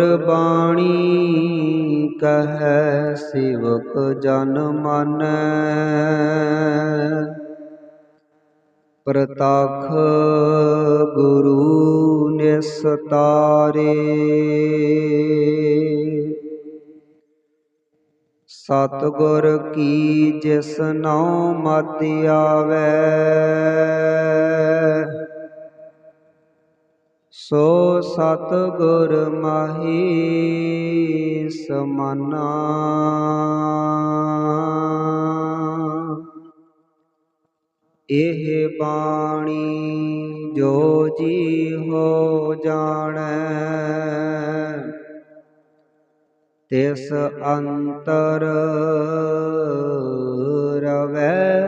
ਗੁਰ ਬਾਣੀ ਕਹੈ ਸੇਵਕ ਜਨ ਮਾਨੈ। ਪ੍ਰਤਖ ਗੁਰੂ ਨਿਸਤਾਰੇ। ਸਤਿਗੁਰ ਕੀ ਜਿਸ ਨਾਉ ਮਤਿ ਆਵੈ। ਸੋ ਸਤਿਗੁਰ ਮਾਹੀ ਸਮਾਨਾ। ਇਹ ਬਾਣੀ ਜੋ ਜੀ ਹੋ ਜਾਣੈ ਤਿਸ ਅੰਤਰ ਰਵੈ।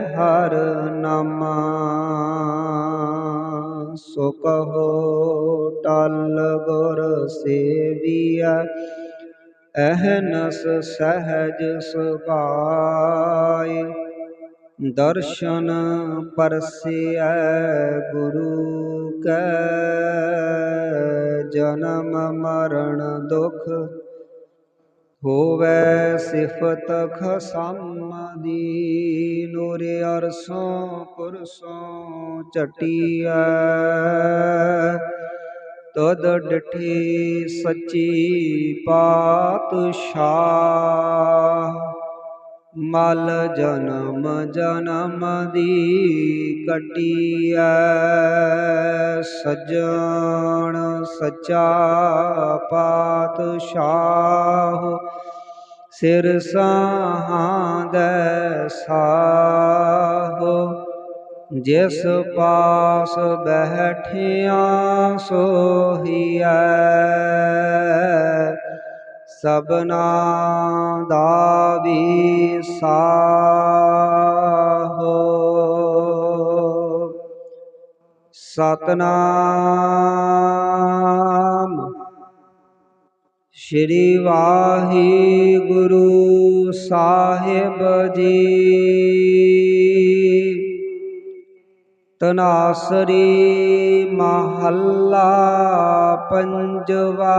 ਸੋ ਕਹੋ, ਟਲ ਗੁਰ ਸੇਵੀਐ, ਅਹਨਸ ਸਹਜ ਸੁਭਾਇ ਦਰਸ਼ਨ ਪਰਸਿਐ ਗੁਰੂ ਕੈ, ਜਨਮ ਮਰਨ ਦੁਖ ਹੋਵੇ ਸਿਫਤ ਖਸਮ ਦੀ ਨੂਰ ਅਰਸੋਂ ਕੁਰਸੋਂ ਚਟੀਐ ਤਦ ਡਠੀ ਸੱਚੀ ਪਾਤਸ਼ਾਹ। ਮਲ ਜਨਮ ਜਨਮ ਦੀ ਕਟੀਐ, ਸਜਣ ਸਚਾ ਪਾਤਸ਼ਾਹ। ਸਿਰ ਸਾਹਾਂਦੈ ਸਾਹ, ਜਿਸ ਪਾਸ ਬਹਿਠਿਆ ਸੋਹੀਐ। ਸਬਨਾ ਦਾ ਵਿਸਾਹੋ ਸਤਨਾਮ ਸ਼੍ਰੀ ਵਾਹਿਗੁਰੂ ਸਾਹਿਬ ਜੀ। ਤਨਾਸਰੀ ਮਹੱਲਾ ਪੰਜਵਾ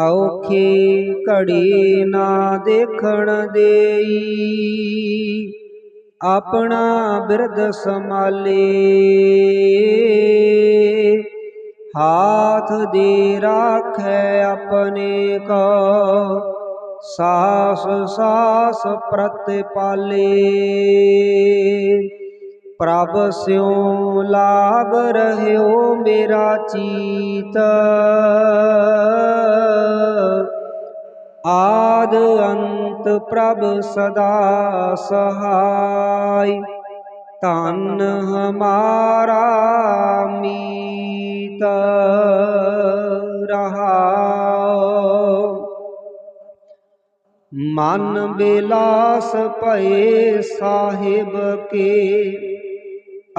ਔਖੀ ਘੜੀ ਨਾ ਦੇਖਣ ਦੇਈ। ਆਪਣਾ ਬਿਰਦ ਸੰਭਾਲੇ। ਹਾਥ ਦੇ ਰਾਖੈ ਆਪਣੇ ਕੋ। ਸਾਸ ਸਾਸ ਪ੍ਰਤਿਪਾਲੇ ਪ੍ਰਭ ਸਿਉ ਲਾਗ ਰਹਿਓ ਮੇਰਾ ਚੀਤ। ਆਦ ਅੰਤ ਪ੍ਰਭ ਸਦਾ ਸਹਾਈ। ਧਨ ਹਮਾਰਾ ਮੀਤ ਰਹਾਓ। ਮਨ ਬਿਲਾਸ ਭਏ ਸਾਹਿਬ ਕੇ,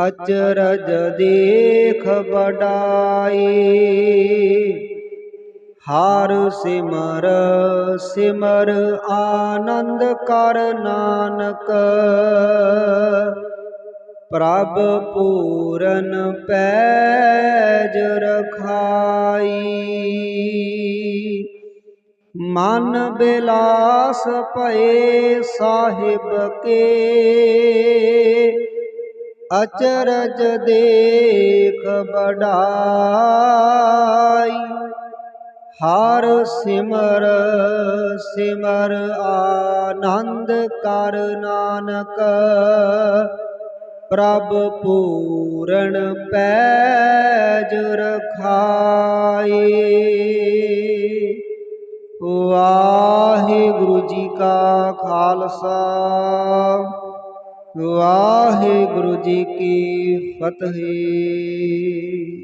ਅਚਰਜ ਦੇਖ ਬਡਾਈ ਹਾਰ ਸਿਮਰ ਸਿਮਰ ਆਨੰਦ ਕਰ ਨਾਨਕ। ਪ੍ਰਭ ਪੂਰਨ ਪੈਜ ਰਖਾਈ। ਮਨ ਬਿਲਾਸ ਭਏ ਸਾਹਿਬ ਕੇ। ਅਚਰਜ ਦੇਖ ਬੜਾ ਹਰ ਸਿਮਰ ਸਿਮਰ ਆਨੰਦ ਕਰ ਨਾਨਕ, ਪ੍ਰਭ ਪੂਰਨ ਪੈਜ ਰਖਾਈ। ਵਾਹਿਗੁਰੂ ਜੀ ਕਾ ਖਾਲਸਾ, ਵਾਹਿਗੁਰੂ ਜੀ ਕੀ ਫਤਿਹ।